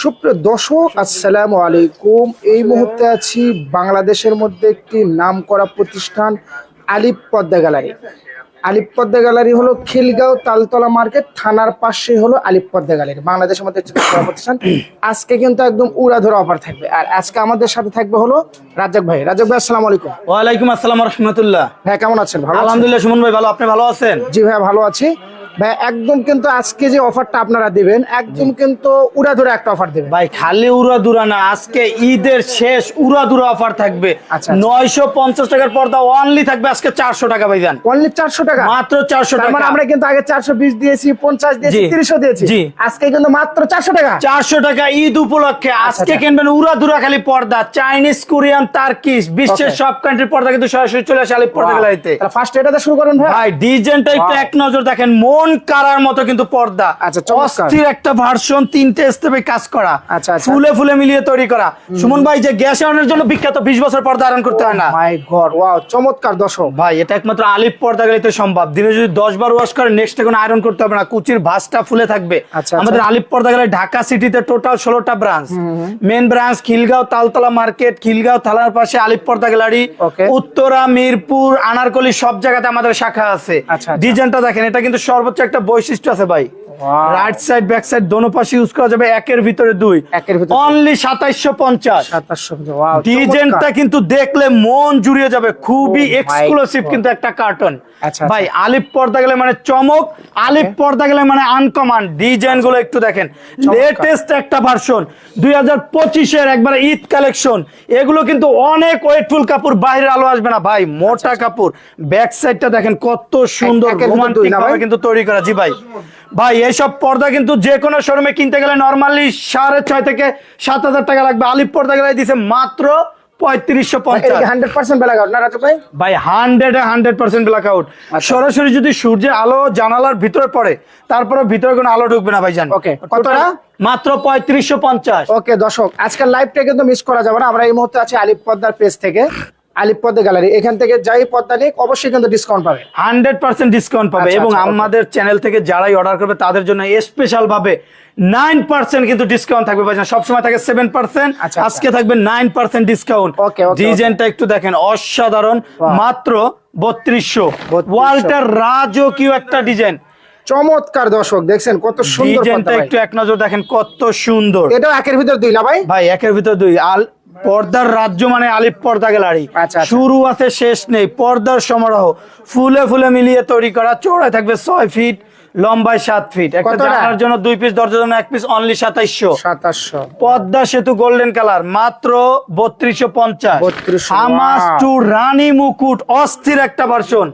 সুপ্রিয় দর্শক আসসালামু আলাইকুম। এই মুহূর্তে আছি বাংলাদেশের মধ্যে একটি নামকরা প্রতিষ্ঠান আলিপ পদ্মা গ্যালারি। আলিপ পদ্মা গ্যালারি হলো খিলগাঁও তালতলা মার্কেট থানার পাশে হলো আলিপ পদ্মা গ্যালারি। বাংলাদেশের মধ্যে একটি প্রতিষ্ঠান। আজকে কিন্তু একদম উড়াধরা অফার থাকবে। আর আজকে আমাদের সাথে থাকবে হলো রাজাক ভাই। রাজাক ভাই আসসালামু আলাইকুম। ওয়ালাইকুম আসসালাম রহমতুল্লাহ। ভাই কেমন আছেন? ভালো? আলহামদুলিল্লাহ সুমন ভাই ভালো আপনি ভালো আছেন? জি ভাই ভালো আছি। ভাই একদম কিন্তু আজকে যে অফারটা আপনারা দিবেন একদম কিন্তু উড়াধরা একটা অফার দিবেন। ভাই খালি উড়া দুরা না আজকে ঈদের শেষ উড়া দুরা অফার থাকবে। আচ্ছা। নয়শো পঞ্চাশ টাকার পর্দা অনলি থাকবে আজকে চারশো টাকা ভাই যান অনলি চারশো টাকা? মাত্র চারশো মানে টাকা। আমরা কিন্তু আগে চারশো বিশ দিয়েছি পঞ্চাশ দিয়েছি তিরিশও দিয়েছি। আজকে কিন্তু মাত্র চারশো টাকা। চারশো টাকা ঈদ উপলক্ষে আজকে আচ্ছা। কিনবেন উড়া দুরা খালি পর্দা চাইনিজ কোরিয়ান তার্কিশ বিশ্বের সব কান্ট্রির পর্দা কিন্তু সরাসরি চলে আসে আলিপ পর্দা ফার্স্ট এটাতে শুরু করেন ভাই। ডিজাইনটা একটু এক নজর দেখেন মন কারার মতো কিন্তু পর্দা। আচ্ছা, অস্থির একটা ভার্সন তিনটে স্টেপে কাজ করা। আচ্ছা, আচ্ছা। ফুলে ফুলে মিলিয়ে তৈরি করা। সুমন ভাই যে গ্যাস জন্য বিখ্যাত বিশ বছর পর্দা করতে হয় না। মাই গড ওয়াও চমৎকার দর্শক। ভাই এটা একমাত্র আলিপ পর্দা গেলিতে সম্ভব। দিনে যদি দশ বার ওয়াশ করে নেক্সট কোনো আয়রন করতে হবে না। কুচির ভাঁজটা ফুলে থাকবে। আমাদের আলিপ পর্দা গেলে ঢাকা সিটিতে টোটাল ষোলোটা branch main branch Khilgaon Taltala market Khilgaon থানার পাশে আলিপ পর্দা গ্যালারি। উত্তরা মিরপুর আনারকলি সব জায়গাতে আমাদের শাখা আছে। ডিজাইনটা দেখেন এটা কিন্তু সর্বোচ্চ একটা বৈশিষ্ট্য আছে ভাই. রাইট সাইড ব্যাক সাইড দোনো পাশে ইউজ করা যাবে একের ভিতরে দুই। একের ভিতরে অনলি সাতাইশশো পঞ্চাশ। ওয়াও ডিজাইনটা কিন্তু দেখলে মন জুড়িয়ে যাবে। খুবই Oh এক্সক্লুসিভ কিন্তু একটা কার্টন আচ্ছা, ভাই আলিপ পর্দা গেলে মানে চমক আলিপ পর্দা গেলে মানে আনকমান ডিজাইনগুলো একটু দেখেন। লেটেস্ট একটা ভার্সন দুই হাজার পঁচিশের একবার ঈদ কালেকশন এগুলো কিন্তু অনেক ওয়েটফুল কাপড় বাইরের আলো আসবে না। ভাই মোটা কাপড়। ব্যাক সাইডটা দেখেন কত সুন্দর রোমান্টিক? কিন্তু তৈরি করা। জি ভাই। ভাই এইসব পর্দা কিন্তু যে কোনো শোরুমে কিনতে গেলে নর্মালি সাড়ে ছয় থেকে সাত হাজার টাকা লাগবে। আলিপ পর্দা গেলে দিছে মাত্র পঁয়ত্রিশশো পঞ্চাশ। হান্ড্রেড পার্সেন্ট বেলা না রাজু ভাই? ভাই hundred hundred percent black out. সরাসরি যদি সূর্যের আলো জানালার ভিতরে পড়ে তারপরে ভিতরে কোনো আলো ঢুকবে না ভাই জান Okay, কতটা? মাত্র পঁয়ত্রিশশো পঞ্চাশ। ওকে দর্শক লাইভটা কিন্তু মিস করা যাবে না। আমরা এই মুহূর্তে আছি আলিপ পদ্মার পেজ থেকে। আলিপ পদ্মা গ্যালারি। এখান থেকে যাই পদ্মা নিক অবশ্যই কিন্তু ডিসকাউন্ট পাবে। হান্ড্রেড পার্সেন্ট ডিসকাউন্ট পাবে আচ্ছা, এবং আচ্ছা, আমাদের চ্যানেল থেকে যারাই অর্ডার করবে তাদের জন্য স্পেশাল ভাবে নাইন পার্সেন্ট কিন্তু ডিসকাউন্ট থাকবে ভাই সবসময় থাকে সেভেন পার্সেন্ট। আজকে থাকবে nine percent discount Okay, okay, ডিজাইনটা একটু দেখেন অসাধারণ। মাত্র বত্রিশশো। 3200 ওয়াল্টার রাজকীয় একটা ডিজাইন। চমৎকার দর্শক দেখছেন কত সুন্দর। একটু এক নজর দেখেন কত সুন্দর। এটাও একের ভিতর দুই না ভাই? ভাই একের ভিতর দুই। আল পর্দার রাজ্য মানে আলিপ পর্দা গ্যালারি। আচ্ছা, আচ্ছা। শুরু আছে শেষ নেই। পর্দার সমারোহ। ফুলে ফুলে মিলিয়ে তৈরি করা চৌড়ায় থাকবে ছয় ফিট। লম্বায় সাত ফিট একটা জানার জন্য দুই পিস দরজার জন্য এক পিস অনলি সাতাইশশো। সাতাশশো। পদ্মা সেতু গোল্ডেন কালার মাত্র বত্রিশশো পঞ্চাশ। 3200 টু রানী মুকুট অস্থির একটা ভার্সন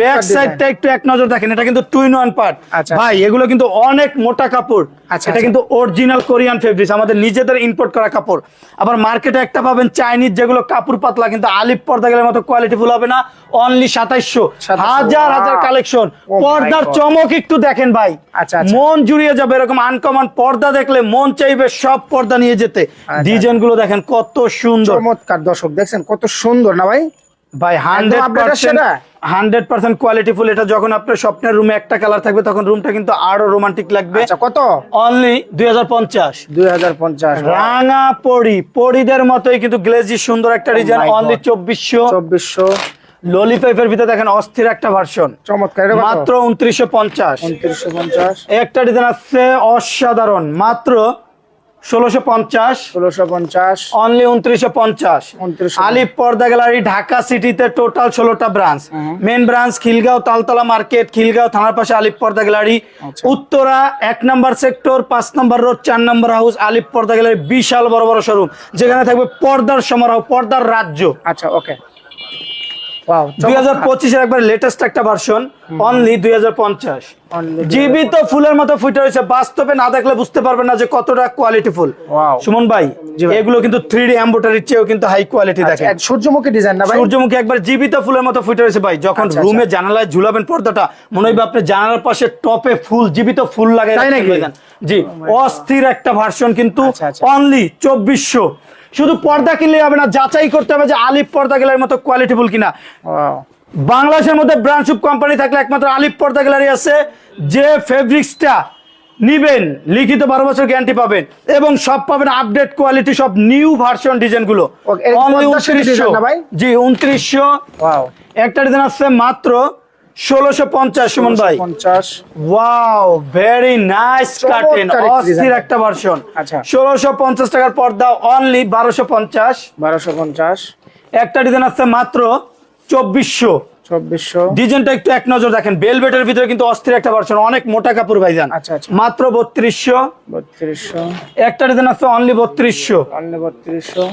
ব্যাক। সাইডটা একটু এক নজর দেখেন এটা কিন্তু টুইন ওয়ান পার্ট। ভাই এগুলো কিন্তু অনেক মোটা কাপড়। আচ্ছা, এটা আচ্ছা। কিন্তু অরিজিনাল কোরিয়ান ফেব্রিক্স আমাদের নিজেদের ইম্পোর্ট করা কাপড়। আবার মার্কেটে একটা পাবেন চাইনিজ যেগুলো কাপড় পাতলা কিন্তু আলিপ পর্দা গেলে মতো কোয়ালিটি ফুল হবে না। অনলি সাতাইশশো। হাজার হাজার কালেকশন Oh পর্দার চমক একটু দেখেন ভাই আচ্ছা, আচ্ছা। মন জুড়িয়ে যাবে এরকম আনকমন পর্দা দেখলে মন চাইবে সব পর্দা নিয়ে যেতে। আচ্ছা। ডিজাইনগুলো দেখেন কত সুন্দর। চমৎকার দর্শক দেখছেন কত সুন্দর না ভাই? ভাই হান্ড্রেড পার্সেন্ট? হান্ড্রেড পার্সেন্ট এটা যখন আপনার স্বপ্নের রুমে একটা কালার থাকবে তখন রুমটা কিন্তু আরও রোমান্টিক লাগবে। কত? অনলি দুই হাজার পঞ্চাশ। দুই হাজার পঞ্চাশ রাঙা পরি পরিদের মতোই কিন্তু গ্লেজি সুন্দর একটা ডিজাইন Oh অনলি. চব্বিশশো। চব্বিশশো। ললিপাইপের ভিতরে দেখেন অস্থির একটা ভার্সন চমৎকার মাত্র উনত্রিশশো পঞ্চাশ। একটা ডিজাইন আছে অসাধারণ। মাত্র ষোলোশো পঞ্চাশ। ষোলোশো পঞ্চাশ। অনলি উনত্রিশশো পঞ্চাশ। আলিপ পর্দা গ্যালারি ঢাকা সিটিতে টোটাল ষোলোটা branch main branch Khilgaon Taltala market Khilgaon থানার পাশে আলিপ পর্দা গ্যালারি। আচ্ছা। উত্তরা এক নাম্বার সেক্টর পাঁচ নাম্বার রোড চার number house Alip Porda gallery বিশাল বড় বড় শোরুম যেখানে থাকবে পর্দার সমারোহ পর্দার রাজ্য। আচ্ছা ওকে দুই হাজার পঁচিশের একবার লেটেস্ট একটা ভার্সন অনলি দুই হাজার পঞ্চাশ। জীবিত ফুলের মতো ফুটে রয়েছে বাস্তবে না দেখলে বুঝতে পারবেন না যে কতটা কোয়ালিটি ফুল। সুমন ভাই এগুলো কিন্তু থ্রি ডি এম্বোটারির চেয়েও কিন্তু হাই কোয়ালিটি দেখেন। আচ্ছা, সূর্যমুখী ডিজাইন না ভাই? সূর্যমুখী একবার জীবিত ফুলের মতো ফুটে রয়েছে ভাই যখন আচ্ছা, রুমে জানালায় ঝুলাবেন পর্দাটা মনে হবে আপনি জানালার পাশে টপে ফুল জীবিত ফুল লাগাই জি অস্থির একটা ভার্সন কিন্তু আচ্ছা, আচ্ছা। অনলি চব্বিশশো। শুধু পর্দা কিনলে হবে না যাচাই করতে হবে যে আলিপ পর্দা গেলার মতো কোয়ালিটি ফুল কিনা বাংলাদেশের মধ্যে ব্রাঞ্চ অফ কোম্পানি থাকলে একমাত্র আলিপ পর্দা গ্যালারি আছে যে ফেব্রিক্সটা নিবেন লিখিত বারো বছর গ্যারান্টি পাবেন এবং সব পাবেন আপডেট কোয়ালিটি সব নিউ ভার্সন ডিজাইনগুলো। Okay, এটা কি Only পদ্মা সেতু 2900 design না ভাই? জি উনত্রিশশো। একটা ডিজাইন আসছে মাত্র ষোলোশো পঞ্চাশ সুমন ভাই। পঞ্চাশ। ওয়াও ভেরি নাইস একটি অস্থির একটা ভার্সন আচ্ছা। ষোলোশো পঞ্চাশ টাকার পর্দা অনলি বারোশো পঞ্চাশ। বারোশো পঞ্চাশ। একটা ডিজাইন আছে মাত্র চব্বিশশো। চব্বিশশো। ডিজাইনটা একটু এক নজর দেখেন বেলভেটের ভিতরে কিন্তু অস্থির একটা ভার্সন অনেক মোটা কাপড় ভাইজান। আচ্ছা, আচ্ছা। মাত্র বত্রিশশো। বত্রিশশো। একটা ডিজাইন আছে অনলি বত্রিশশো। অন্য বত্রিশশো।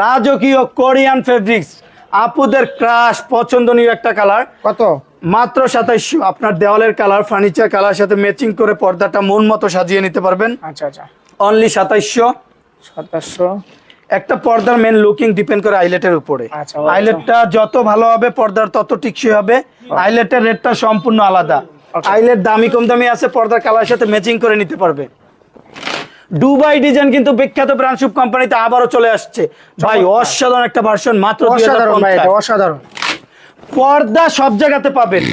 রাজকীয় কোরিয়ান ফেব্রিক্স আপুদের ক্রাশ পছন্দনীয় একটা কালার কত? মাত্র সাতাইশশো। আপনার দেওয়ালের কালার ফার্নিচার কালার সাথে ম্যাচিং করে পর্দাটা মন মতো সাজিয়ে নিতে পারবেন। আচ্ছা আচ্ছা। অনলি সাতাইশশো। সাতাশশো একটা পর্দার মেন লুকিং ডিপেন্ড করে আইলেটের উপরে। আচ্ছা, আচ্ছা। আইলেটটা যত ভালো হবে পর্দার তত টিকসই হবে। আইলেটের রেটটা সম্পূর্ণ আলাদা. আইলেট দামি কম দামি আছে পর্দার কালার সাথে ম্যাচিং করে নিতে পারবে। দুবাই ডিজাইন কিন্তু বিখ্যাত ব্রান্ডশুপ কোম্পানিতে আবারও চলে আসছে। ভাই অসাধারণ একটা ভার্সন মাত্র অসাধারণ ভাই 2050 এটা অসাধারণ। পর্দা সব জায়গাতে পাবেন।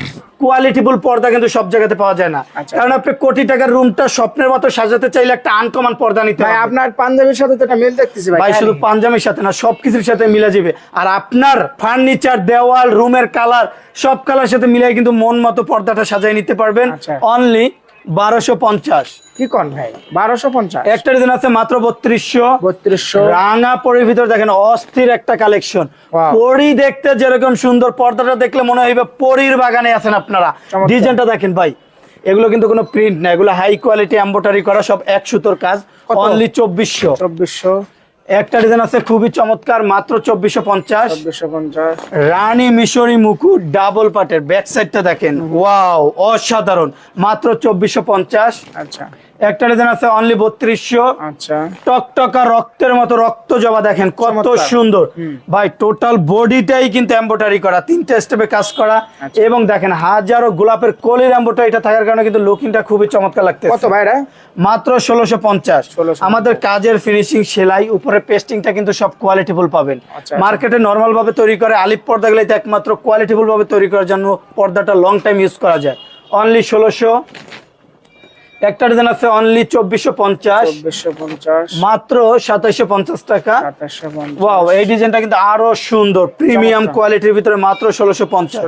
কোয়ালিটিফুল পর্দা কিন্তু সব জায়গাতে পাওয়া যায় না। আচ্ছা। কারণ আপনি কোটি টাকার রুমটা স্বপ্নের মতো সাজাতে চাইলে একটা আনকমন পর্দা নিতে হয় আপনার পাঞ্জাবির সাথে তো এটা মিল দেখতেছি ভাই। ভাই শুধু পাঞ্জাবির সাথে না সবকিছুর সাথে মিলে যাবে। আর আপনার ফার্নিচার দেওয়াল রুমের কালার সব কালার সাথে মিলাই কিন্তু মন মতো পর্দাটা সাজাই নিতে পারবেন। আচ্ছা। অনলি বারোশো পঞ্চাশ। কি কন ভাই? বারোশো পঞ্চাশ। একটা ডিজাইন আছে মাত্র বত্রিশশো। বত্রিশশো। রাঙা পরির ভিতর দেখেন অস্থির একটা কালেকশন। পরি দেখতে যেরকম সুন্দর পর্দাটা দেখলে মনে হইবে পরির বাগানে আছেন আপনারা। ডিজাইনটা দেখেন ভাই এগুলো কিন্তু কোনো প্রিন্ট না এগুলো হাই কোয়ালিটি এম্বোটারি করা সব এক সুতোর কাজ অনলি চব্বিশশো। চব্বিশশো। একটা ডিজাইন আছে খুবই চমৎকার মাত্র চব্বিশশো পঞ্চাশ। রানী মিশরি মুকুট ডাবল পাটের ব্যাক সাইডটা দেখেন ওয়াও অসাধারণ। মাত্র চব্বিশশো পঞ্চাশ। আচ্ছা। একটা ডিজাইন আছে অনলি বত্রিশশো। আচ্ছা। টকটকা রক্তের মতো রক্ত জবা দেখেন কত সুন্দর। ভাই টোটাল বডিটাই কিন্তু এম্বোটারি করা তিনটা স্টেপে কাজ করা। আচ্ছা। এবং দেখেন হাজারো গোলাপের কলির এম্বোটারিটা থাকার কারণে কিন্তু লুকিংটা খুবই চমৎকার লাগতেছে। কত ভাইরা? মাত্র ষোলোশো পঞ্চাশ। আমাদের কাজের ফিনিশিং সেলাই উপরে পেস্টিংটা কিন্তু সব কোয়ালিটিফুল পাবেন। আচ্ছা। মার্কেটে নর্মাল ভাবে তৈরি করে আলিপ পর্দাগুলোতে একমাত্র কোয়ালিটিফুল ভাবে তৈরি করার জন্য পর্দাটা লং টাইম ইউজ করা যায়। অনলি ষোলোশো। একটা ডিজাইন আছে অনলি চব্বিশশো পঞ্চাশ। মাত্র সাতাইশো পঞ্চাশ টাকা। ওয়াও এই ডিজাইনটা কিন্তু আরও সুন্দর প্রিমিয়াম কোয়ালিটির ভিতরে মাত্র ষোলোশো পঞ্চাশ।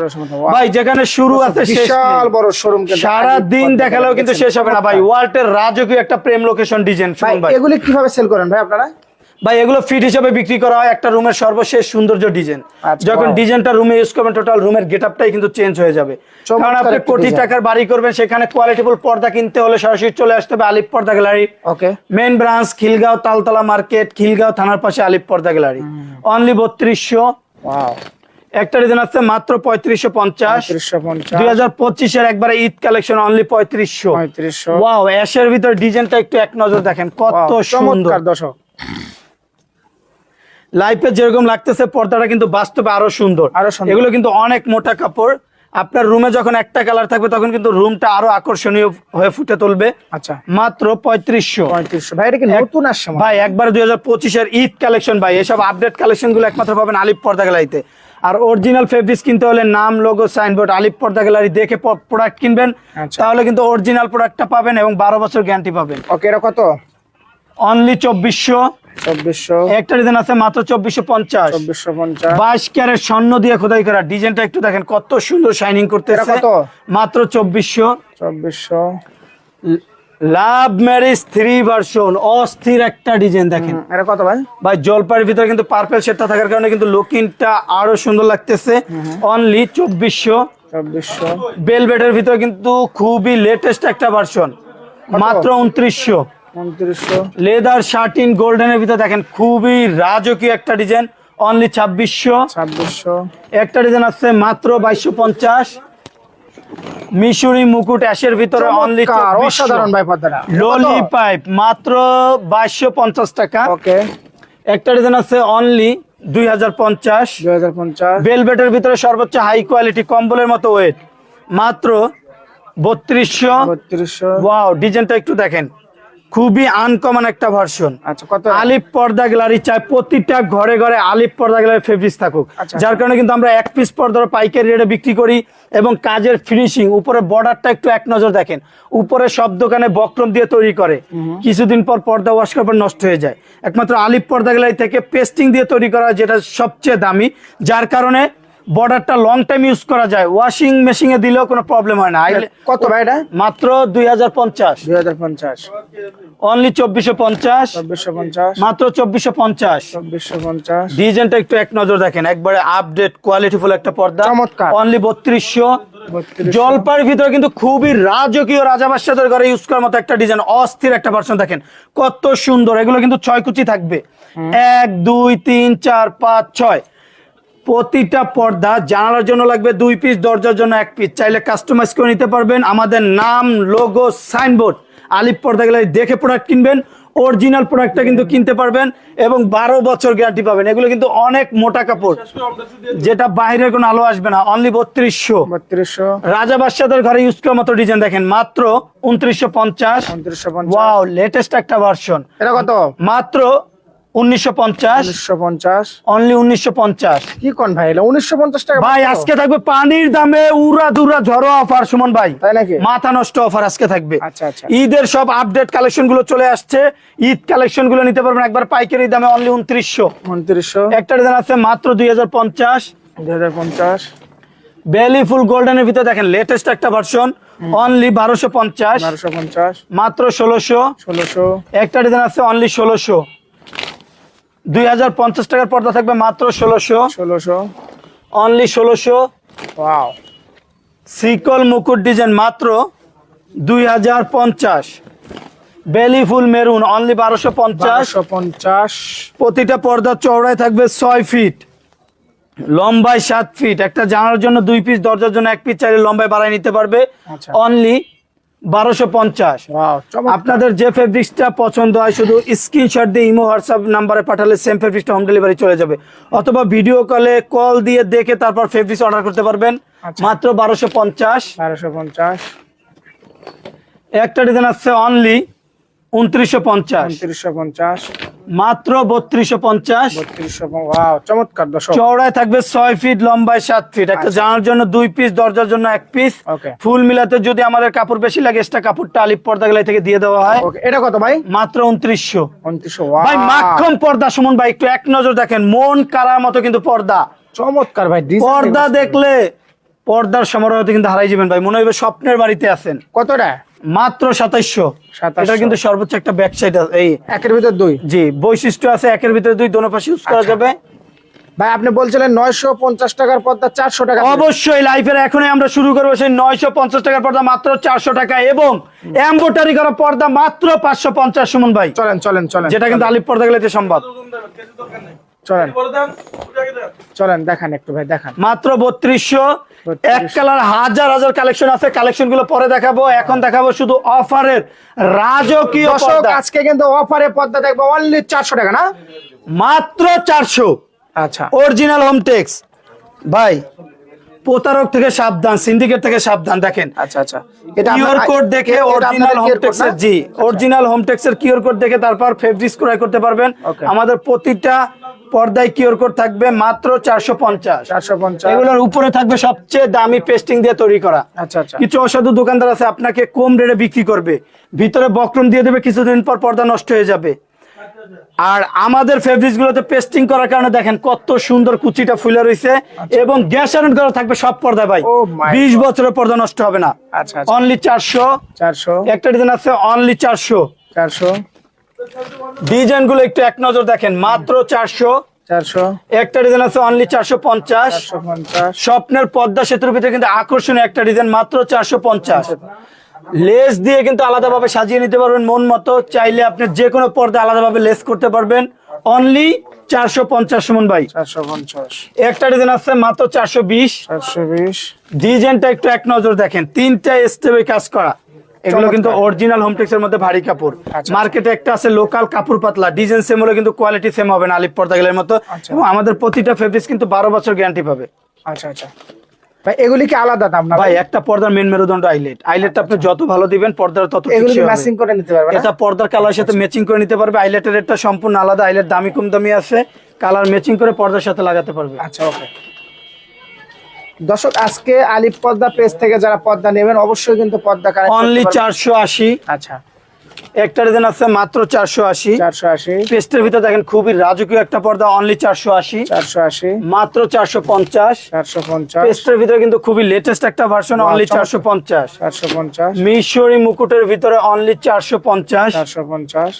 ভাই যেখানে শুরু আছে বিশাল বড় শোরুম সারা দিন দেখালেও কিন্তু শেষ হবে না ভাই। ওয়ার্ল্ডের রাজকীয় একটা প্রেম লোকেশন ডিজাইন এগুলি কীভাবে সেল করেন ভাই আপনারা? ভাই এগুলো ফিট হিসেবে বিক্রি করা হয় একটা রুমের সর্বশেষ সৌন্দর্য ডিজাইন। আচ্ছা, যখন. ডিজাইনটা রুমে ইউজ করবেন টোটাল রুমের গেটআপটাই কিন্তু চেঞ্জ হয়ে যাবে। কারণ আপনি কোটি টাকার বাড়ি করবেন সেখানে কোয়ালিটিফুল পর্দা কিনতে হলে সরাসরি চলে আসতে হবে Alip Porda gallery okay main branch Khilgaon Taltala market Khilgaon থানার পাশে আলিপ পর্দা গ্যালারি অনলি বত্রিশশো। একটা ডিজাইন আছে মাত্র পঁয়ত্রিশশো পঞ্চাশ। দুই হাজার পঁচিশের একবারে ঈদ কালেকশন অনলি পঁয়ত্রিশশো। পঁয়ত্রিশশো। ওয়াও অ্যাশের ভিতর ডিজাইনটা একটু এক নজর দেখেন কত সুন্দর। দর্শক। লাইফে যেরকম লাগতেছে পর্দাটা কিন্তু বাস্তবে আরও সুন্দর। আরও এগুলো কিন্তু অনেক মোটা কাপড়। আপনার রুমে যখন একটা কালার থাকবে তখন কিন্তু রুমটা আরও আকর্ষণীয় হয়ে ফুটে তুলবে। আচ্ছা। মাত্র পঁয়ত্রিশশো। পঁয়ত্রিশশো। ভাই এটা কি নতুন আসছে ভাই একবার দুই হাজার পঁচিশের ঈদ কালেকশন ভাই। এসব আপডেট কালেকশনগুলো একমাত্র পাবেন আলিপ পর্দা গ্যালারিতে। আর অরিজিনাল ফেব্রিক্স কিনতে হলে নাম লোগো সাইনবোর্ড আলিপ পর্দা গ্যালারি দেখে প্রোডাক্ট কিনবেন। আচ্ছা। তাহলে কিন্তু অরিজিনাল প্রোডাক্টটা পাবেন এবং বারো বছর গ্যারান্টি পাবেন। ওকে এটা কত? অনলি চব্বিশশো। একটা ডিজাইন আছে মাত্র চব্বিশশো পঞ্চাশ। চব্বিশশো পঞ্চাশ। বাইশ ক্যারেট স্বর্ণ দিয়ে খোদাই করা। ডিজাইনটা একটু দেখেন কত সুন্দর শাইনিং করতেছে। মাত্র চব্বিশশো। চব্বিশশো। লাভ ম্যারেজ থ্রি ভার্সন অস্থির একটা ডিজাইন দেখেন। হুম, এটা কত ভাই? ভাই জলপাইয়ের ভিতরে কিন্তু পার্পেল শেডটা থাকার কারণে কিন্তু লুকিংটা আরও সুন্দর লাগতেছে। অনলি চব্বিশশো। চব্বিশশো। বেলভেটের ভিতরে কিন্তু খুবই লেটেস্ট একটা ভার্সন মাত্র উনত্রিশশো। উনত্রিশশো। লেদার শার্টিন গোল্ডেনের ভিতরে দেখেন খুবই রাজকীয় একটা ডিজাইন অনলি ছাব্বিশশো। ছাব্বিশশো। একটা ডিজাইন আছে মাত্র বাইশশো পঞ্চাশ। মিশরি মুকুট অ্যাশের ভিতরে অনলি অসাধারণ ভাই পর্দাটা ললি পাইপ মাত্র বাইশশো পঞ্চাশ টাকা। ওকে। একটা ডিজাইন আছে অনলি দুই হাজার পঞ্চাশ। দুই হাজার পঞ্চাশ। বেলভেটের ভিতরে সর্বোচ্চ হাই কোয়ালিটি কম্বলের মতো ওয়েট মাত্র বত্রিশশো। বত্রিশশো। ওয়াও ডিজাইনটা একটু দেখেন। খুবই আনকমন একটা ভার্সন আচ্ছা কত? আলিপ পর্দা গ্যালারি চাই প্রতিটা ঘরে ঘরে আলিপ পর্দা গ্যালারি ফেব্রিক্স থাকুক। আচ্ছা, যার কারণে কিন্তু আমরা এক পিস পর্দার পাইকারি রেটে বিক্রি করি এবং কাজের ফিনিশিং উপরে বর্ডারটা একটু এক নজর দেখেন। উপরে সব দোকানে বক্রম দিয়ে তৈরি করে। কিছুদিন পর পর্দা ওয়াশ করার পর নষ্ট হয়ে যায়। একমাত্র আলিপ পর্দা গ্যালারি থেকে পেস্টিং দিয়ে তৈরি করা যেটা সবচেয়ে দামি যার কারণে বর্ডারটা লং টাইম ইউজ করা যায়। ওয়াশিং মেশিনে দিলেও কোনো প্রবলেম হয় না। কত ভাই এটা? মাত্র দুই হাজার পঞ্চাশ। দুই হাজার পঞ্চাশ। অনলি চব্বিশশো পঞ্চাশ। চব্বিশশো পঞ্চাশ। মাত্র চব্বিশশো পঞ্চাশ। চব্বিশশো পঞ্চাশ। ডিজাইনটা একটু এক নজর দেখেন। একবারে আপডেট কোয়ালিটিফুল একটা পর্দা। চমৎকার। অনলি বত্রিশশো। 3200 জলপার ভিতরে কিন্তু খুবই রাজকীয় রাজা রাজাবাসাদের ঘরে ইউজ করার মতো একটা ডিজাইন অস্থির একটা ভার্সন দেখেন। কত সুন্দর। এগুলো কিন্তু ছয় কুচি থাকবে। এক দুই তিন চার পাঁচ ছয়। প্রতিটা পর্দা জানালার জন্য লাগবে দুই পিস দরজার জন্য এক পিস চাইলে কাস্টমাইজ করে নিতে পারবেন। আমাদের নাম লোগো সাইনবোর্ড আলিপ পর্দা গেলে দেখে প্রোডাক্ট কিনবেন। অরিজিনাল প্রোডাক্টটা কিন্তু কিনতে পারবেন এবং বারো বছর গ্যারান্টি পাবেন। এগুলো কিন্তু অনেক মোটা কাপড়। যেটা বাইরের কোনো আলো আসবে না। অনলি বত্রিশশো। বত্রিশশো। রাজা বাদশাদের ঘরে ইউজ করার মতো ডিজাইন দেখেন। মাত্র উনত্রিশশো পঞ্চাশ। উনত্রিশশো পঞ্চাশ। ওয়াও লেটেস্ট একটা ভার্সন এটা কত? মাত্র উনিশশো পঞ্চাশ। অনলি উনিশশো পঞ্চাশ। কি কোন ভাই উনিশশো পঞ্চাশ টাকা ভাই আজকে থাকবে পানির দামে উড়া দুরা ঝড়ো অফার সুমন ভাই। তাই নাকি? মাথা নষ্ট অফার আজকে থাকবে। আচ্ছা, আচ্ছা। ঈদের সব আপডেট কালেকশনগুলো চলে আসছে। ঈদ কালেকশনগুলো নিতে পারবেন একবার পাইকারি দামে অনলি উনত্রিশশো। উনত্রিশশো। একটা ডিজাইন আছে মাত্র দুই হাজার পঞ্চাশ। দুই হাজার পঞ্চাশ। বেলি ফুল গোল্ডেনের ভিতরে দেখেন লেটেস্ট একটা ভার্সন অনলি বারোশো পঞ্চাশ। বারোশো পঞ্চাশ। মাত্র ষোলোশো। ষোলোশো। একটা ডিজাইন আছে অনলি ষোলোশো। দুই হাজার পঞ্চাশ টাকার পর্দা থাকবে মাত্র ষোলোশো। ষোলোশো। অনলি ষোলোশো। ওয়াও সিকল মুকুট ডিজাইন মাত্র দুই হাজার পঞ্চাশ। বেলি ফুল মেরুন অনলি বারোশো পঞ্চাশ। পঞ্চাশ। প্রতিটা পর্দা চওড়ায় থাকবে ছয় ফিট লম্বায় সাত ফিট একটা জানার জন্য দুই পিস দরজার জন্য এক পিস চাইলে লম্বায় বাড়ায় নিতে পারবে। আচ্ছা। অনলি বারোশো পঞ্চাশ। আপনাদের যে ফেব্রিক্সটা পছন্দ হয় শুধু স্ক্রিনশট দিয়ে ইমো হোয়াটসঅ্যাপ নাম্বারে পাঠালে সেম ফেব্রিক্সটা হোম ডেলিভারি চলে যাবে। অথবা ভিডিও কলে কল দিয়ে দেখে তারপর ফেব্রিক্স অর্ডার করতে পারবেন। আচ্ছা। মাত্র বারোশো পঞ্চাশ। বারোশো পঞ্চাশ। একটা ডিজাইন আছে অনলি উনত্রিশশো পঞ্চাশ। উনত্রিশশো পঞ্চাশ। মাত্র বত্রিশশো পঞ্চাশ। চমৎকার চওড়ায় থাকবে ছয় ফিট লম্বায় সাত ফিট একটা আচ্ছা। জানার জন্য দুই পিস দরজার জন্য এক পিস ফুল মিলাতে যদি আমাদের কাপড় বেশি লাগে এক্সট্রা কাপড়টা আলিপ পর্দা গেলাই থেকে দিয়ে দেওয়া হয়। এটা কত ভাই? মাত্র উনত্রিশশো। উনত্রিশশো ভাই মাখন পর্দা সুমন ভাই একটু এক নজর দেখেন মন কারার মতো কিন্তু পর্দা। চমৎকার ভাই পর্দা দেখলে পর্দার সমারোহতে কিন্তু হারাই যাবেন ভাই মনে হবে স্বপ্নের বাড়িতে আছেন। কতটা? মাত্র সাতাইশশো। 2700 এটা কিন্তু সর্বোচ্চ একটা ব্যাক সাইড এই একের ভিতর দুই? জি বৈশিষ্ট্য আছে একের ভিতরে দুই দোনো পাশে ইউজ করা আচ্ছা। যাবে। ভাই আপনি বলছিলেন নয়শো পঞ্চাশ টাকার পর্দা চারশো টাকা অবশ্যই লাইফের এখনই আমরা শুরু করব সেই নয়শো পঞ্চাশ টাকার পর্দা মাত্র চারশো টাকা। এবং এম্বোটারি করা পর্দা মাত্র পাঁচশো পঞ্চাশ সুমন ভাই। চলেন চলেন চলেন যেটা কিন্তু আলিপ পর্দা গেলে সম্ভব। চলেন। চলেন দেখান একটু ভাই দেখান। মাত্র বত্রিশশো। 3200 এক কালার হাজার হাজার কালেকশন আছে। কালেকশনগুলো পরে দেখাবো। এখন দেখাবো শুধু অফারের রাজকীয় আজকে কিন্তু অফারে পর্দা দেখব। অনলি চারশো টাকা না? মাত্র চারশো। আচ্ছা। অরিজিনাল হোম টেক্স ভাই প্রতারক থেকে সাবধান সিন্ডিকেট থেকে সাবধান দেখেন। আচ্ছা আচ্ছা। এটা কিউআর কোড দেখে অরিজিনাল আপনাদের হোম টেক্সের জি অরিজিনাল হোম টেক্সের কিউআর কোড দেখে তারপর ফেব্রিক্স ক্রয় করতে পারবেন। আমাদের প্রতিটা পর্দায় কিউআর কোড থাকবে মাত্র চারশো পঞ্চাশ। চারশো পঞ্চাশ। এগুলোর উপরে থাকবে সবচেয়ে দামি পেস্টিং দিয়ে তৈরি করা। আচ্ছা আচ্ছা। কিছু অসাধু দোকানদার আছে আপনাকে কম রেটে বিক্রি করবে। ভিতরে বক্রম দিয়ে দেবে কিছুদিন পর পর্দা নষ্ট হয়ে যাবে। আর আমাদের ফেব্রিক্স গুলোতে পেস্টিং করার কারণে দেখেন কত সুন্দর কুচিটা ফুলে রয়েছে এবং গ্যাস করা থাকবে সব পর্দা ভাই। Oh বিশ বছরের পর্দা নষ্ট হবে না। আচ্ছা আচ্ছা। অনলি চারশো। চারশো। একটা ডিজাইন আছে অনলি চারশো। চারশো। ডিজাইনগুলো একটু এক নজর দেখেন মাত্র চারশো। একটা ডিজাইন আছে অনলি চারশো পঞ্চাশ। চারশো পঞ্চাশ। স্বপ্নের পদ্মা সেতুর ভিতরে কিন্তু আকর্ষণীয় একটা ডিজাইন মাত্র চারশো পঞ্চাশ। লেস দিয়ে কিন্তু আলাদাভাবে সাজিয়ে নিতে পারবেন মন মতো চাইলে আপনি যে কোনো পর্দা আলাদাভাবে লেস করতে পারবেন। অনলি চারশো পঞ্চাশ সুমন ভাই। চারশো পঞ্চাশ। একটা ডিজাইন আছে মাত্র চারশো বিশ। চারশো বিশ। ডিজাইনটা একটু এক নজর দেখেন তিনটা স্টেপে কাজ করা। এগুলো কিন্তু অরিজিনাল হোমটেক্স এর মধ্যে ভারী কাপড়। আচ্ছা। মার্কেটে একটা আছে লোকাল কাপড় পাতলা। ডিজাইন সেম হলে কিন্তু কোয়ালিটি সেম হবে না আলিপ পর্দা গেলের মতো। আচ্ছা। এবং আমাদের প্রতিটা ফেব্রিক্স কিন্তু বারো বছর গ্যারান্টি পাবে। আচ্ছা আচ্ছা। ভাই এগুলি কি আলাদা দাম না ভাই একটা পর্দার মেন মেরুদণ্ড আইলেট আইলেটটা আপনি যত ভালো দিবেন পর্দার তত এগুলি ম্যাচিং করে নিতে এটা পর্দার কালার সাথে ম্যাচিং করে নিতে পারবে। আইলেটের রেটটা সম্পূর্ণ আলাদা। আইলেট দামি কম দামি আছে। কালার ম্যাচিং করে পর্দার সাথে লাগাতে পারবে। আচ্ছা ওকে দর্শক আজকে আলিপ পর্দা পেজ থেকে যারা পর্দা নেবেন অবশ্যই কিন্তু পর্দা কানেক্ট অনলি চারশো আশি। আচ্ছা। একটা ডিজাইন আছে মাত্র চারশো আশি। চারশো আশি। পেস্টের ভিতরে দেখেন খুবই রাজকীয় একটা পর্দা অনলি চারশো আশি। চারশো আশি। মাত্র চারশো পঞ্চাশ। চারশো পঞ্চাশ। পেস্টের ভিতরে কিন্তু খুবই লেটেস্ট একটা ভার্সন অনলি চারশো পঞ্চাশ। চারশো পঞ্চাশ। মিশরি মুকুটের ভিতরে অনলি চারশো পঞ্চাশ। চারশো পঞ্চাশ।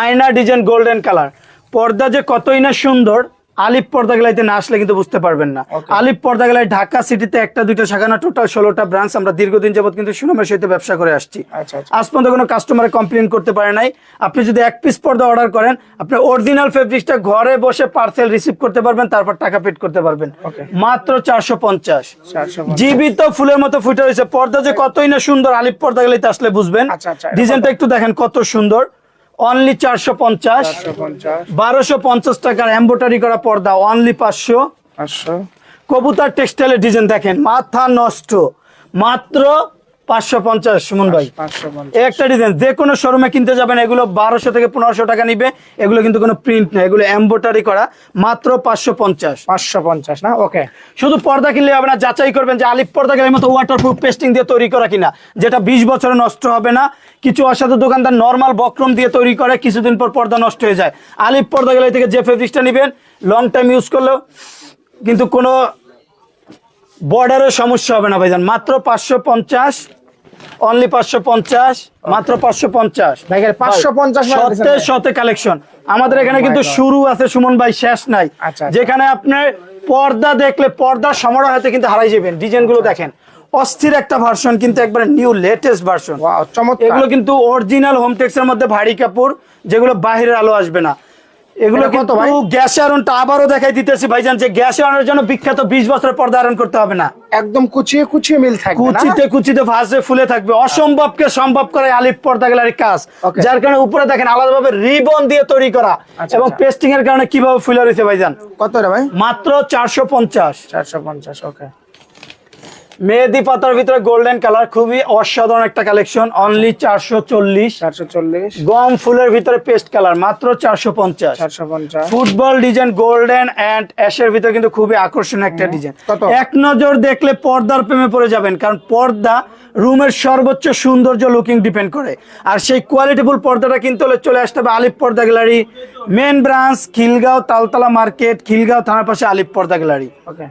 আয়না ডিজাইন গোল্ডেন কালার পর্দা যে কতই না সুন্দর আলিপ পর্দা গেলাইতে না আসলে কিন্তু বুঝতে পারবেন না. আলিপ পর্দা গেলায় ঢাকা সিটিতে একটা দুইটা শাখা না টোটাল ষোলোটা ব্রাঞ্চ আমরা দীর্ঘদিন যাবত কিন্তু সুনামের সহিত ব্যবসা করে আসছি। আচ্ছা আচ্ছা। আজ পর্যন্ত কোনো কাস্টমার কমপ্লেন করতে পারে নাই। আপনি যদি এক পিস পর্দা অর্ডার করেন আপনি অরিজিনাল ফেব্রিক্সটা ঘরে বসে পার্সেল রিসিভ করতে পারবেন তারপর টাকা পেড করতে পারবেন। মাত্র চারশো পঞ্চাশ। জীবিত ফুলের মতো ফুটে রয়েছে। পর্দা যে কতই না সুন্দর আলিপ পর্দা গেলাইতে আসলে বুঝবেন। আচ্ছা, আচ্ছা, ডিজাইনটা একটু দেখেন কত সুন্দর। অনলি চারশো পঞ্চাশ। বারোশো পঞ্চাশ টাকার এম্বোটারি করা পর্দা অনলি পাঁচশো। কবুতার টেক্সটাইলের ডিজাইন দেখেন মাথা নষ্ট। মাত্র পাঁচশো পঞ্চাশ সুমন ভাই। একটা ডিজাইন যে কোনো শোরুমে কিনতে যাবেন এগুলো বারোশো থেকে পনেরোশো টাকা নিবে। এগুলো কিন্তু কোনো প্রিন্ট এগুলো এম্বোটারি করা মাত্র পাঁচশো পঞ্চাশ। পাঁচশো পঞ্চাশ না? ওকে শুধু পর্দা কিনলে যাচাই করবেন যে আলিপ পর্দা গেলের মতো ওয়াটারপ্রুফ পেস্টিং দিয়ে তৈরি করা কিনা। যেটা বিশ বছরে নষ্ট হবে না কিছু অসাধু দোকানদার নর্মাল বক্রম দিয়ে তৈরি করে কিছুদিন পর পর্দা নষ্ট হয়ে যায়। আলিপ পর্দা গেলে থেকে যে ফেব্রিক্সটা নেবেন লং টাইম ইউজ করলেও কিন্তু কোনো বর্ডারের সমস্যা হবে না ভাইজান। মাত্র পাঁচশো পঞ্চাশ অনলি পাঁচশো পঞ্চাশ মাত্র পাঁচশো পঞ্চাশ। পাঁচশো পঞ্চাশ 550 দিছেন সত্যি ভাই। শতে কালেকশন আমাদের এখানে কিন্তু শুরু আছে সুমন ভাই শেষ নাই। আচ্ছা, আচ্ছা। যেখানে আপনার পর্দা দেখলে পর্দার সমারোহ হাতে কিন্তু হারাই যাবেন। ডিজাইনগুলো দেখেন। অস্থির একটা ভার্সন কিন্তু একবারে নিউ লেটেস্ট ভার্সন এগুলো কিন্তু অরিজিনাল হোমটেক্স এর মধ্যে ভারী কাপড় যেগুলো বাহিরের আলো আসবে না। এগুলো কত ভাই? গ্যাস আবারও দেখাই দিতেছি ভাইজান যে গ্যাস জন্য বিখ্যাত বিশ বছরের পর্দা করতে হবে না। একদম কুচিয়ে কুচিয়ে মিল থাকবে কুচিতে কুচিতে ভাসে ফুলে থাকবে। অসম্ভবকে সম্ভব করে আলিপ পর্দা গেলার কাজ। যার কারণে উপরে দেখেন আলাদাভাবে রিবন দিয়ে তৈরি করা আচ্ছা, এবং আচ্ছা। পেস্টিং এর কারণে কীভাবে ফুলে রয়েছে ভাইজান? কত রে ভাই? মাত্র চারশো পঞ্চাশ। চারশো পঞ্চাশ ওকে মেহেদি পাতার ভিতরে গোল্ডেন কালার খুবই অসাধারণ একটা কালেকশন অনলি চারশো চল্লিশ। চারশো চল্লিশ। গম ফুলের ভিতরে পেস্ট কালার মাত্র চারশো পঞ্চাশ। চারশো পঞ্চাশ। ফুটবল ডিজাইন গোল্ডেন অ্যান্ড অ্যাশের ভিতরে কিন্তু খুবই আকর্ষণীয় একটা ডিজাইন এক নজর দেখলে পর্দার প্রেমে পড়ে যাবেন কারণ পর্দা রুমের সর্বোচ্চ সৌন্দর্য লুকিং ডিপেন্ড করে। আর সেই কোয়ালিটিফুল পর্দাটা কিন্তু হলে চলে আসতে হবে Alip Porda gallery main branch Khilgaon Taltala market Khilgaon থানার পাশে আলিপ পর্দা গ্যালারি ওকে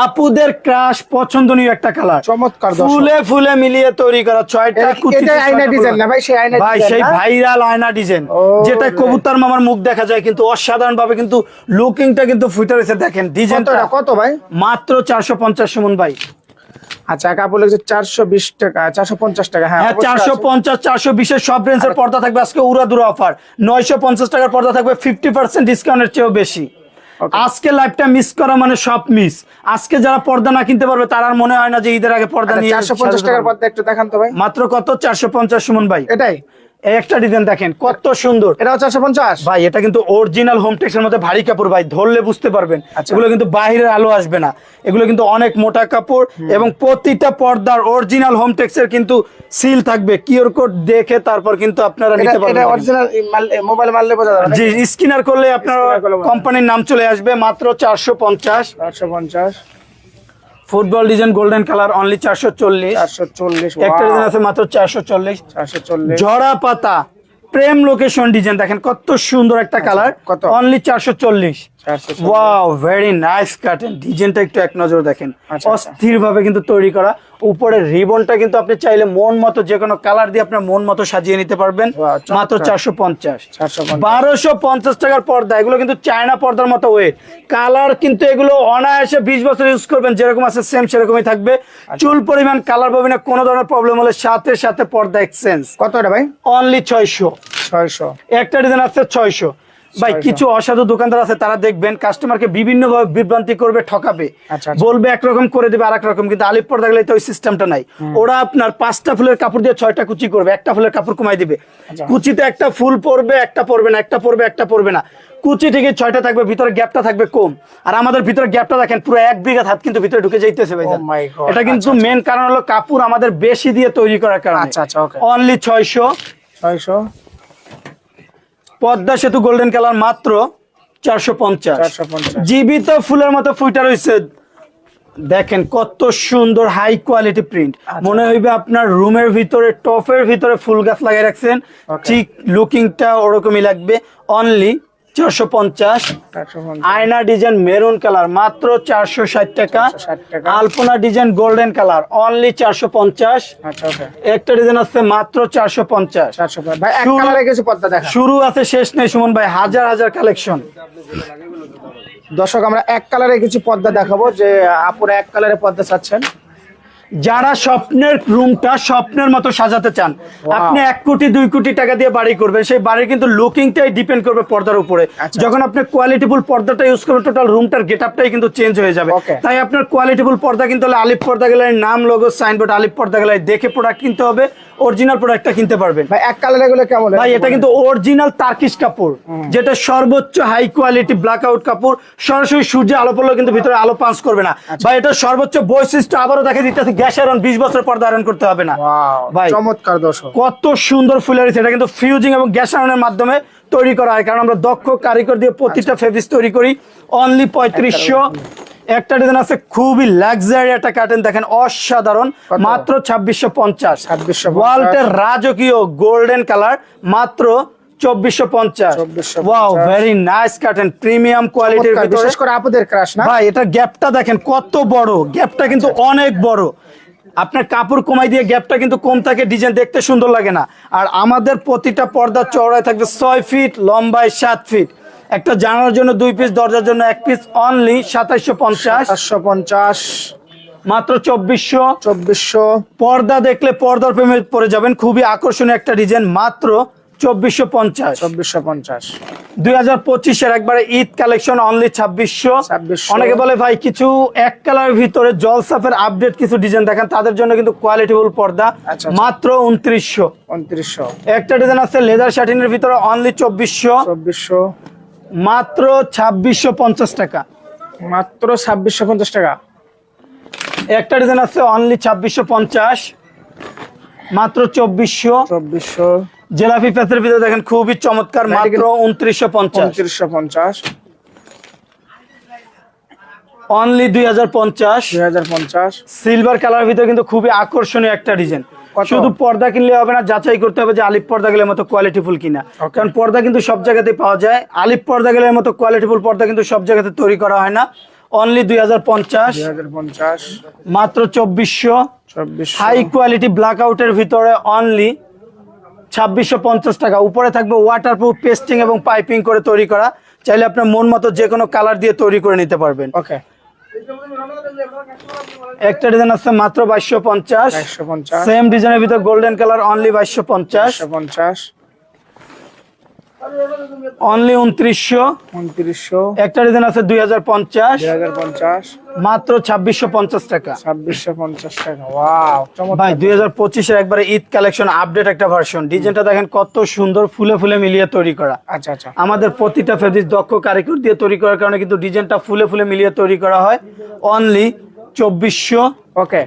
আপুদের ক্রাশ পছন্দনীয় একটা কালার চমৎকার ফুলে ফুলে মিলিয়ে তৈরি করা ছয়টা এটা- আয়না ডিজাইন না ভাই সেই আয়না ভাই সেই ভাইরাল আয়না ডিজাইন যেটা কবুতর মামার মুখ দেখা যায় কিন্তু অসাধারণ ভাবে কিন্তু লুকিংটা কিন্তু ফুটে রয়েছে দেখেন। ডিজাইনটা কত ভাই? মাত্র চারশো পঞ্চাশ সুমন ভাই। আচ্ছা কাপড় লেগেছে চারশো বিশ টাকা চারশো পঞ্চাশ টাকা হ্যাঁ হ্যাঁ চারশো পঞ্চাশ চারশো বিশের সব রেঞ্জের পর্দা থাকবে আজকে উড়াদুরা অফার নয়শো পঞ্চাশ টাকার পর্দা থাকবে ফিফটি পার্সেন্ট ডিসকাউন্টের চেয়েও বেশি. আজকে লাইভটা মিস করা মানে সব মিস আজকে যারা পর্দা না কিনতে পারবে তার আর মনে হয় না যে ঈদের আগে পর্দা আচ্ছা, নিয়ে চারশো পঞ্চাশ সাজাতে টাকার পারবে। পর্দা একটু দেখান তো ভাই। মাত্র কত? চারশো পঞ্চাশ সুমন ভাই। এটাই। একটা ডিজাইন দেখেন কত সুন্দর। এটাও চারশো পঞ্চাশ? ভাই এটা কিন্তু অরিজিনাল হোম টেক্সের মধ্যে ভারী কাপড় ভাই ধরলে বুঝতে পারবেন। আচ্ছা। এগুলো কিন্তু বাইরের আলো আসবে না। এগুলো কিন্তু অনেক মোটা কাপড় এবং প্রতিটা পর্দার অরিজিনাল হোম টেক্সের কিন্তু সিল থাকবে। কিউআর কোড দেখে তারপর কিন্তু আপনারা নিতে এটা পারবেন অরিজিনাল মোবাইল মারলে বোঝা যাবে জি স্ক্যানার করলে আপনার। কোম্পানির নাম চলে আসবে মাত্র চারশো পঞ্চাশ। চারশো পঞ্চাশ। Football design golden colour only চারশো চল্লিশ। চারশো চল্লিশ একটা ডিজাইন আছে মাত্র চারশো চল্লিশ। চারশো চল্লিশ। জড়া পাতা প্রেম লোকেশন ডিজাইন দেখেন কত সুন্দর একটা কালার। কত? অনলি চারশো চল্লিশ। ওয়াও ভেরি নাইস কাটেন ডিজাইনটা একটু এক নজর দেখেন। আচ্ছা, আচ্ছা। অস্থির ভাবে কিন্তু তৈরি করা। উপরে রিবনটা কিন্তু আপনি চাইলে মন মতো যে কোনো কালার দিয়ে আপনার মন মতো সাজিয়ে নিতে পারবেন। মাত্র চারশো পঞ্চাশ। বারোশো পঞ্চাশ টাকার পর্দা। এগুলো কিন্তু চায়না পর্দার মতো ওয়েট কালার কিন্তু এগুলো অনায়াসে বিশ বছর ইউজ করবেন। যেরকম আছে সেম সেরকমই থাকবে। আচ্ছা। চুল পরিমাণ কালার পাবেন না কোনো ধরনের প্রবলেম হলে সাথে সাথে পর্দা এক্সচেঞ্জ কত এটা ভাই? অনলি ছয়শো। ছয়শো। একটা ডিজাইন আছে ছয়শো। ভাই কিছু অসাধু দোকানদার আছে তারা দেখবেন কাস্টমারকে বিভিন্ন ভাবে বিভ্রান্তি করবে ঠকাবে। আচ্ছা, আচ্ছা। বলবে একরকম করে দেবে আরেক রকম কিন্তু আলিপ পর্দা গেলে তো ওই সিস্টেমটা নাই। ওরা আপনার পাঁচটা ফুলের কাপড় দিয়ে ছয়টা কুচি করবে একটা ফুলের কাপড় কমাই দিবে। আচ্ছা। কুচিতে একটা ফুল পড়বে একটা পড়বে না একটা পড়বে একটা পড়বে না। কুচি থেকে ছয়টা থাকবে ভিতরে গ্যাপটা থাকবে কম। আর আমাদের ভিতরে গ্যাপটা দেখেন পুরো এক বিঘা হাত কিন্তু ভিতরে ঢুকে যাইতেছে ভাই Oh এটা কিন্তু মেন কারণ হলো কাপড় আমাদের বেশি দিয়ে তৈরি করার কারণে। আচ্ছা, আচ্ছা. অনলি ছয়শো। ছয়শো। পদ্মা সেতু গোল্ডেন কালার মাত্র চারশো পঞ্চাশ। জীবিত ফুলের মতো ফুইটা রয়েছে। দেখেন কত সুন্দর হাই কোয়ালিটি প্রিন্ট মনে হইবে আপনার রুমের ভিতরে টপের ভিতরে ফুল গাছ লাগিয়ে রাখছেন। ঠিক লুকিংটা ওরকমই লাগবে। অনলি চারশো পঞ্চাশ। আয়না ডিজাইন মেরুন কালার মাত্র চারশো ষাট টাকা। Alpana design golden colour only চারশো পঞ্চাশ। আচ্ছা একটা ডিজাইন আছে মাত্র চারশো পঞ্চাশ। শুরু আছে শেষ নেই সুমন ভাই হাজার হাজার কালেকশন। দর্শক আমরা এক কালারে কিছু পর্দা দেখাবো যে আপুরা এক কালারে পর্দা চাচ্ছেন। যারা স্বপ্নের রুমটা স্বপ্নের মতো সাজাতে চান আপনি এক কোটি দুই কোটি টাকা দিয়ে বাড়ি করবেন সেই বাড়ির কিন্তু লুকিংটাই ডিপেন্ড করবে পর্দার উপরে। আচ্ছা। যখন আপনি কোয়ালিটিফুল পর্দাটা ইউজ করবেন টোটাল রুমটার গেট আপটাই কিন্তু চেঞ্জ হয়ে যাবে। তাই আপনার কোয়ালিটিফুল পর্দা কিন্তু হলে আলিপ পর্দা গেলে নাম লোগো সাইনবোর্ড আলিপ পর্দা গেলে দেখে প্রোডাক্ট কিনতে হবে। অরিজিনাল প্রোডাক্টটা কিনতে পারবেন। ভাই এক কালারে গুলো কেমন? ভাই এটা কিন্তু অরিজিনাল তার্কিশ কাপড় যেটা সর্বোচ্চ হাই কোয়ালিটি ব্ল্যাক আউট কাপড়। সরাসরি সূর্যে আলো পড়লেও কিন্তু ভিতরে আলো পাঞ্চ করবে না। আচ্ছা। ভাই এটা সর্বোচ্চ বৈশিষ্ট্য আবারও দেখা দিতেছে গ্যাস আয়রন বিশ বছর পর আয়রন করতে হবে না। ভাই চমৎকার দর্শক। কত সুন্দর ফুলারি এটা কিন্তু ফিউজিং এবং গ্যাস আয়রনের মাধ্যমে তৈরি করা হয়। কারণ আমরা দক্ষ কারিগর দিয়ে প্রতিটা আচ্ছা। ফেব্রিক্স তৈরি করি। অনলি পঁয়ত্রিশশো। একটা ডিজাইন আছে খুবই লাক্সারি একটা কাটেন দেখেন অসাধারণ মাত্র ছাব্বিশশো পঞ্চাশ। 2650 ওয়াল্টের রাজকীয় গোল্ডেন কালার মাত্র চব্বিশশো পঞ্চাশ। ওয়াও ভেরি নাইস প্রিমিয়াম কোয়ালিটির বিশেষ করে আপুদের ক্রাশ না? ভাই এটা গ্যাপটা দেখেন কত বড়। গ্যাপটা কিন্তু অনেক বড়। আপনার কাপড় কমাই দিয়ে গ্যাপটা কিন্তু কম থাকে ডিজাইন দেখতে সুন্দর লাগে না। আর আমাদের প্রতিটা পর্দা চওড়ায় থাকবে ছয় ফিট লম্বায় সাত ফিট একটা জানার জন্য দুই পিস দরজার জন্য এক পিস অনলি সাতাইশশো পঞ্চাশ। পঞ্চাশ। মাত্র চব্বিশশো। চব্বিশশো। পর্দা দেখলে পর্দার প্রেমে পড়ে যাবেন খুবই আকর্ষণীয় একটা ডিজাইন মাত্র চব্বিশশো পঞ্চাশ। চব্বিশশো পঞ্চাশ। দুই হাজার পঁচিশের একবারে ঈদ কালেকশন অনলি ছাব্বিশশো। অনেকে বলে ভাই কিছু এক কালার ভিতরে জলসাফের আপডেট কিছু ডিজাইন দেখেন তাদের জন্য কিন্তু কোয়ালিটিফুল পর্দা আচ্ছা, আচ্ছা। মাত্র উনত্রিশশো। উনত্রিশশো। একটা ডিজাইন আছে লেদার শার্টিনের ভিতরে অনলি চব্বিশশো। চব্বিশশো। মাত্র ছাব্বিশশো পঞ্চাশ টাকা। মাত্র ছাব্বিশশো পঞ্চাশ টাকা। একটা ডিজাইন আছে অনলি ছাব্বিশশো পঞ্চাশ। মাত্র চব্বিশশো। চব্বিশশো। জেলাপি প্যাসের ভিতরে দেখেন খুবই চমৎকার মাত্র উনত্রিশশো পঞ্চাশ। উনত্রিশশো পঞ্চাশ। অনলি দুই হাজার পঞ্চাশ। দুই হাজার পঞ্চাশ। সিলভার কালার ভিতরে কিন্তু খুবই আকর্ষণীয় একটা ডিজাইন? শুধু পর্দা কিনলে হবে না যাচাই করতে হবে যে আলিপ পর্দা গেলের মতো কোয়ালিটিফুল কিনা। কারণ পর্দা কিন্তু সব জায়গাতে পাওয়া যায়। আলিপ পর্দা গেলের মতো কোয়ালিটিফুল পর্দা কিন্তু সব জায়গাতে তৈরি করা হয় না। অনলি দুই হাজার পঞ্চাশ। মাত্র চব্বিশশো। চব্বিশশো। হাই কোয়ালিটি ব্ল্যাক আউটের ভিতরে অনলি ছাব্বিশশো পঞ্চাশ টাকা। উপরে থাকবে ওয়াটারপ্রুফ পেস্টিং এবং পাইপিং করে তৈরি করা। চাইলে আপনার মন মতো যে কোনো কালার দিয়ে তৈরি করে নিতে পারবেন। ওকে একটা ডিজাইন আছে মাত্র বাইশশো পঞ্চাশ। সেম ডিজাইনের ভিতরে গোল্ডেন কালার অনলি বাইশশো পঞ্চাশ। পঞ্চাশ। অনলি উনত্রিশশো। উনত্রিশশো। একটা ডিজাইন আছে দুই হাজার পঞ্চাশ। দুই হাজার পঞ্চাশ। মাত্র ছাব্বিশশো পঞ্চাশ টাকা। ছাব্বিশশো পঞ্চাশ টাকা ওয়াও ভাই দুই হাজার পঁচিশের একবারে ঈদ কালেকশন আপডেট একটা ভার্সন ডিজাইনটা দেখেন কত সুন্দর ফুলে ফুলে মিলিয়ে তৈরি করা। আচ্ছা আচ্ছা। আমাদের প্রতিটা ফেব্রিক দক্ষ কারিগর দিয়ে তৈরি করার কারণে কিন্তু ডিজাইনটা ফুলে ফুলে মিলিয়ে তৈরি করা হয়। অনলি চব্বিশশো। ওকে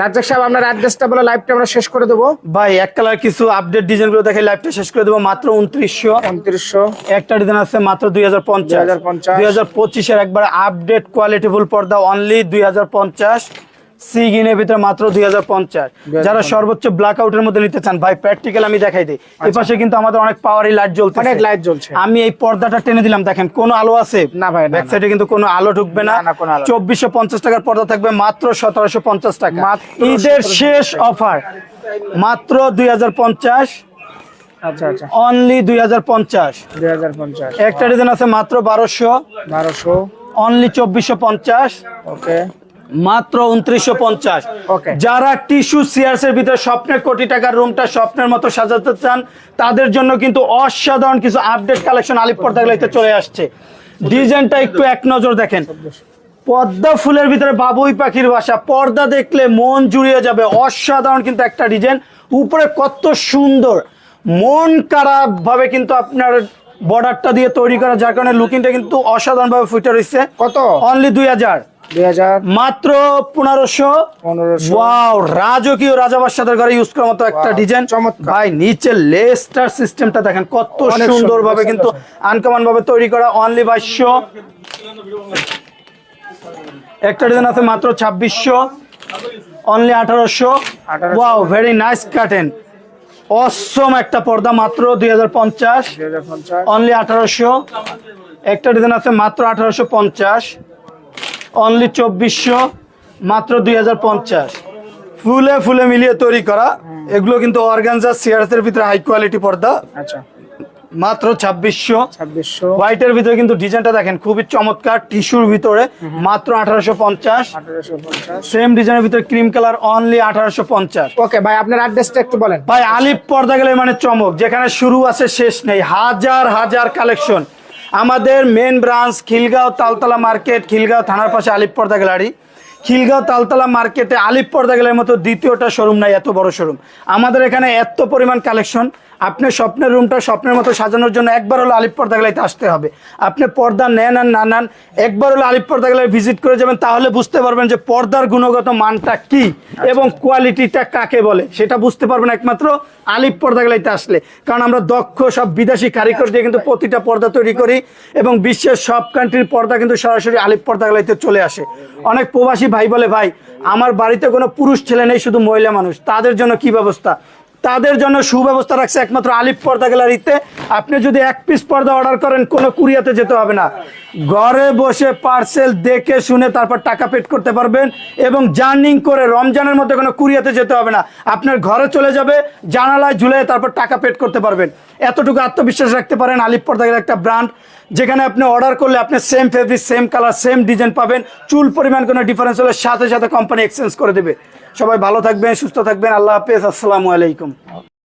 রাজ্জাক সাহেব আপনার অ্যাড্রেসটা বলে লাইভটা আমরা শেষ করে দেবো। ভাই এক কালার কিছু আপডেট ডিজাইনগুলো দেখে লাইভটা শেষ করে দেবো মাত্র উনত্রিশশো। উনত্রিশশো। একটা ডিজাইন আছে মাত্র দুই হাজার পঞ্চাশ। 2050 দুই হাজার পঁচিশের একবার আপডেট কোয়ালিটিফুল পর্দা অনলি দুই হাজার পঞ্চাশ। সি ভিতরে মাত্র দুই হাজার পঞ্চাশ। যারা সর্বোচ্চ ব্ল্যাক আউটের মধ্যে নিতে চান ভাই প্র্যাকটিক্যাল আমি দেখাই দিই। এই পাশে কিন্তু আমাদের অনেক পাওয়ারি লাইট জ্বলছে অনেক লাইট জ্বলছে। আমি এই পর্দাটা টেনে দিলাম দেখেন কোনো আলো আছে? না ভাই, ব্যাক সাইডে কিন্তু কোনো আলো ঢুকবে না। চব্বিশশো পঞ্চাশ টাকার পর্দা থাকবে মাত্র সতেরোশো পঞ্চাশ টাকা। ঈদের শেষ অফার মাত্র দুই হাজার পঞ্চাশ। আচ্ছা আচ্ছা। অনলি দুই হাজার পঞ্চাশ। দুই হাজার পঞ্চাশ। একটা ডিজাইন আছে মাত্র বারোশো। বারোশো। অনলি চব্বিশশো পঞ্চাশ। ওকে মাত্র উনত্রিশশো পঞ্চাশ. যারা টিস্যু সিয়ার্স এর ভিতরে স্বপ্নের কোটি টাকার রুমটা স্বপ্নের মতো সাজাতে চান তাদের জন্য কিন্তু অসাধারণ কিছু আপডেট কালেকশন আলিপ পর্দা গেলাইতে চলে আসছে। ডিজাইনটা একটু এক নজর দেখেন। পদ্মা ফুলের ভিতরে বাবুই পাখির বাসা। পর্দা দেখলে মন জুড়িয়ে যাবে। অসাধারণ কিন্তু একটা ডিজাইন। উপরে কত সুন্দর। মন খারাপ ভাবে কিন্তু আপনার বর্ডারটা দিয়ে তৈরি করা যার কারণে লুকিংটা কিন্তু অসাধারণ ভাবে ফুটে রয়েছে কত? অনলি দুই হাজার। মাত্র পনেরোশো। ওয়াও রাজকীয় ঘরে ইউজ করার মতো একটা ডিজাইন। ভাই নিচে লেস্টার সিস্টেমটা দেখেন কত সুন্দর ভাবে কিন্তু আনকমন ভাবে তৈরি করা অনলি বাইশশো একটা ডিজাইন আছে মাত্র ছাব্বিশশো অনলি আঠারোশো। ওয়াও ভেরি নাইস কাটেন অসম একটা পর্দা মাত্র দুই হাজার পঞ্চাশ। অনলি আঠারোশো। একটা ডিজাইন আছে মাত্র আঠারোশো পঞ্চাশ। অনলি চব্বিশশো মাত্র দুই হাজার পঞ্চাশ। ফুলে ফুলে মিলিয়ে তৈরি করা এগুলো কিন্তু অর্গানজা সিয়ার্সের ভিতরে হাই কোয়ালিটি পর্দা। আচ্ছা। মাত্র ছাব্বিশশো। ছাব্বিশশো। হোয়াইটের ভিতরে কিন্তু ডিজাইনটা দেখেন খুবই চমৎকার টিস্যুর ভিতরে মাত্র আঠারোশো পঞ্চাশ। আঠারোশো পঞ্চাশ। সেম ডিজাইনের ভিতরে ক্রিম কালার অনলি আঠারোশো পঞ্চাশ। ওকে ভাই আপনার অ্যাড্রেসটা একটু বলেন। ভাই আলিপ পর্দা গেলে মানে চমক যেখানে শুরু আছে শেষ নেই হাজার হাজার কালেকশন আমাদের main branch Khilgaon Taltala market Khilgaon থানার পাশে আলিপ পর্দা গ্যালারি খিলগাঁও তালতলা মার্কেটে আলিপ পর্দা গেলের মতো দ্বিতীয়টা শোরুম নাই, এত বড় শোরুম আমাদের এখানে এত পরিমাণ কালেকশন আপনি স্বপ্নের রুমটা স্বপ্নের মতো সাজানোর জন্য একবার হলো আলিপ পর্দা গেলাইতে আসতে হবে। আপনি পর্দা নেন আর না নেন একবার হলো আলিপ পর্দা গেলায় ভিজিট করে যাবেন তাহলে বুঝতে পারবেন যে পর্দার গুণগত মানটা কি এবং কোয়ালিটিটা কাকে বলে সেটা বুঝতে পারবেন একমাত্র আলিপ পর্দা গেলাইতে আসলে। কারণ আমরা দক্ষ সব বিদেশি কারিগর দিয়ে কিন্তু প্রতিটা পর্দা তৈরি করি এবং বিশ্বের সব কান্ট্রির পর্দা কিন্তু সরাসরি আলিপ পর্দা গেলাইতে চলে আসে। অনেক প্রবাসী ভাই বলে ভাই আমার বাড়িতে কোনো পুরুষ ছেলে নেই শুধু মহিলা মানুষ তাদের জন্য কি ব্যবস্থা? তাদের জন্য সুব্যবস্থা রাখছে একমাত্র আলিপ পর্দা গ্যালারিতে। আপনি যদি এক পিস পর্দা অর্ডার করেন, কোনো কুরিয়াতে যেতে হবে না। ঘরে বসে পার্সেল দেখে শুনে তারপর টাকা পেড করতে পারবেন এবং জার্নিং করে রমজানের মধ্যে কোনো কুরিয়াতে যেতে হবে না। আপনার ঘরে চলে যাবে, জানালায় ঝুলে তারপর টাকা পেড করতে পারবেন। এতটুকু আত্মবিশ্বাস রাখতে পারেন আলিপ পর্দা একটা ব্র্যান্ড যেখানে আপনি অর্ডার করলে আপনি same fabric same colour same design পাবেন। চুল পরিমাণ কোনো ডিফারেন্স হলে সাথে সাথে কোম্পানি এক্সচেঞ্জ করে দেবে। সবাই ভালো থাকবেন, সুস্থ থাকবেন। আল্লাহ হাফেজ। আসসালামু আলাইকুম।